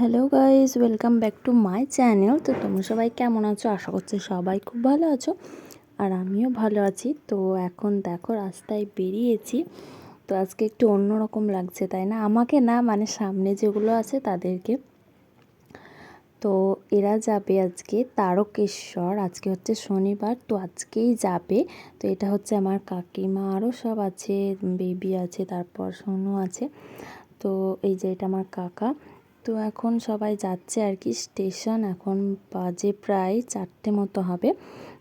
Hello guys welcome back to my channel. তো তোমরা সবাই কেমন আছো? আশা করছি সবাই খুব ভালো আছো। আর আমিও ভালো আছি। তো এখন দেখো, রাস্তায় বেরিয়েছি। তো আজকে একটু অন্যরকম লাগছে, তাই না? আমাকে না মানে সামনে যেগুলো আছে তাদেরকে। তো এরা যাবে আজকে তারকেশ্বর, আজকে হচ্ছে শনিবার, তো আজকেই যাবে। তো এটা হচ্ছে আমার কাকিমা, আরও সব আছে বেবি আছে, তারপর সোনু আছে। তো এই যে এটা আমার কাকা। তো এখন সবাই যাচ্ছে আর কি স্টেশন। এখন বাজে প্রায় চারটে মতো হবে।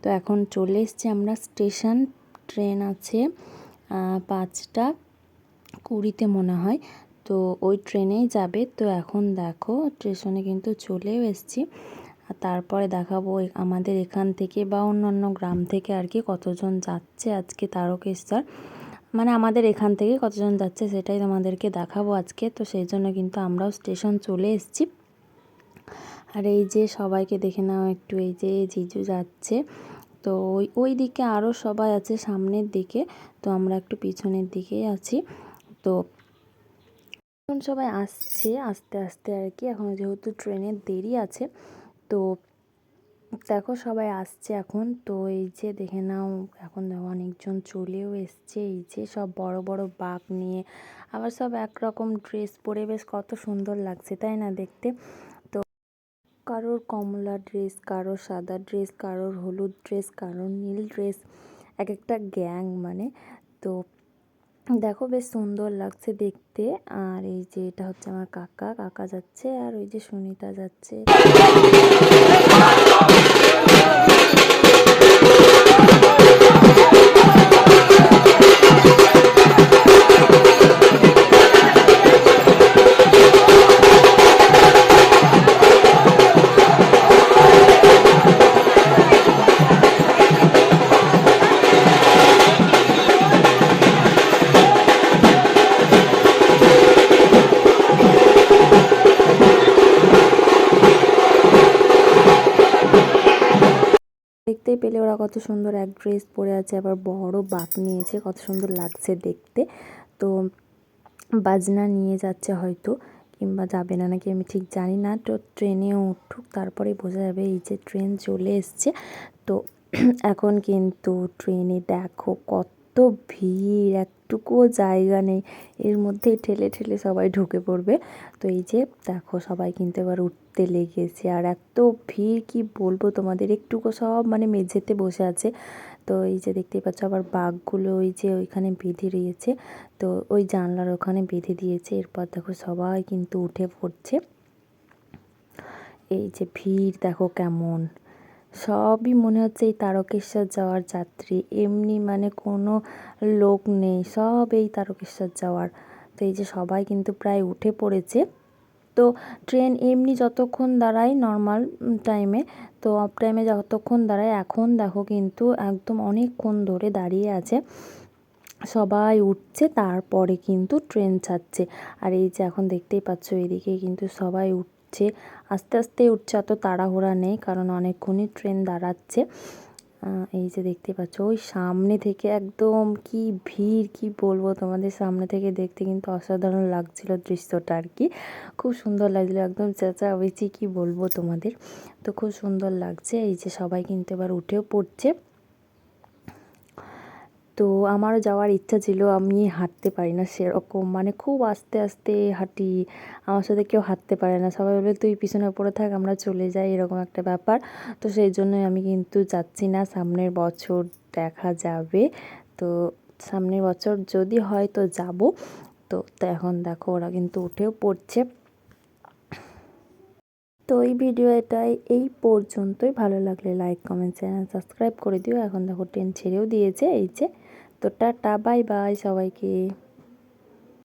তো এখন চলে এসছি আমরা স্টেশন। ট্রেন আছে পাঁচটা কুড়িতে মনে হয়। তো ওই ট্রেনেই যাবে। তো এখন দেখো, স্টেশনে কিন্তু চলেও এসছি। তারপরে দেখাবো আমাদের এখান থেকে বা অন্যান্য গ্রাম থেকে আর কি কতজন যাচ্ছে আজকে তারকেশ্বর। মানে আমাদের এখান থেকে কতজন যাচ্ছে সেটাই তোমাদেরকে দেখাবো আজকে। তো সেই জন্য কিন্তু আমরাও স্টেশন চলে এসেছি। আর এই যে সবাইকে দেখে নাও একটু, এই যে জিজু যাচ্ছে। তো ওই ওই দিকে আরও সবাই আছে সামনের দিকে। তো আমরা একটু পিছনের দিকেই আছি। তো এখন সবাই আসছে, আস্তে আস্তে আর কি। এখন যেহেতু ট্রেনের দেরি আছে, তো দেখো সবাই আসছে এখন। তো এই যে দেখে নাও, এখন দেখো অনেকজন চলেও এসছে। এই যে সব বড় বড় বাঘ নিয়ে, আবার সব একরকম ড্রেস পরে বেশ কত সুন্দর লাগছে, তাই না দেখতে? তো কারোর কমলা ড্রেস কারোর সাদা ড্রেস কারোর হলুদ ড্রেস কারোর নীল ড্রেস এক একটা গ্যাং মানে। তো দেখো বেশ সুন্দর লাগছে দেখতে। আর এই যে এটা হচ্ছে আমার কাকা কাকা যাচ্ছে, আর ওই যে সুনিতা যাচ্ছে। দেখতেই পেলে ওরা কত সুন্দর এক ড্রেস পরে আছে, আবার বড় বাপ নিয়েছে, কত সুন্দর লাগছে দেখতে। তো বাজনা নিয়ে যাচ্ছে হয়তো, কিংবা যাবে না নাকি আমি ঠিক জানি না। তো ট্রেনে উঠুক তারপরে বোঝা যাবে এই যে ট্রেন চলে এসছে। তো এখন কিন্তু ট্রেনে দেখো কত ভিড় একটুকুও জায়গা নেই। এর মধ্যেই ঠেলে ঠেলে সবাই ঢুকে পড়বে। তো এই যে, দেখো সবাই কিন্তু এবার উঠতে লেগেছে। আর এত ভিড়, কি বলব তোমাদের? একটুকু সব মানে মেঝেতে বসে আছে। তো এই যে দেখতেই পাচ্ছ, আবার বাঘগুলো ওই যে ওইখানে বেঁধে রয়েছে। তো ওই জানলার ওখানে বেঁধে দিয়েছে। এরপর দেখো সবাই কিন্তু উঠে পড়ছে। এই যে ভিড়, দেখো কেমন। সবই মনে হচ্ছে এই তারকেশ্বর যাওয়ার যাত্রী। এমনি মানে কোনো লোক নেই, সব এই তারকেশ্বর যাওয়ার। তো এই যে সবাই কিন্তু প্রায় উঠে পড়েছে। তো ট্রেন এমনি যতক্ষণ দাঁড়ায় নর্মাল টাইমে তো অফ টাইমে যতক্ষণ দাঁড়ায়, এখন দেখো কিন্তু একদম অনেকক্ষণ ধরে দাঁড়িয়ে আছে। সবাই উঠছে, তারপরে কিন্তু ট্রেন ছাড়ছে। আর এই যে এখন দেখতেই পাচ্ছ, এদিকে কিন্তু সবাই উঠ উঠছে আস্তে আস্তে উঠছে অত তাড়াহুড়া নেই, কারণ অনেকক্ষণই ট্রেন দাঁড়াচ্ছে। এই যে দেখতে পাচ্ছ, ওই সামনে থেকে একদম কি ভিড়, কি বলব তোমাদের সামনে থেকে দেখতে কিন্তু অসাধারণ লাগছিল দৃশ্যটা আর কি। খুব সুন্দর লাগছিল, একদম চেঁচামেচি কি বলব তোমাদের। তো খুব সুন্দর লাগছে, এই যে সবাই কিন্তু এবার উঠেও পড়ছে। তো আমারও যাওয়ার ইচ্ছা ছিল, আমি হাঁটতে পারি না সেরকম। মানে খুব আস্তে আস্তে হাঁটি, আমার সাথে কেউ হাঁটতে পারে না। সবাই বলে, তুই পিছনে পড়ে থাক, আমরা চলে যাই, এরকম একটা ব্যাপার। তো সেই জন্যই আমি কিন্তু যাচ্ছি না। সামনের বছর দেখা যাবে। তো সামনের বছর যদি হয় তো যাব। তো এখন দেখো ওরা কিন্তু উঠেও পড়ছে। তো এই ভিডিও এটাই এই পর্যন্তই। ভালো লাগলে লাইক কমেন্ট চ্যানেল সাবস্ক্রাইব করে দিও। এখন দেখো ট্রেন ছেড়েও দিয়েছে, এই যে তো টাটা বাই বাই সবাইকে।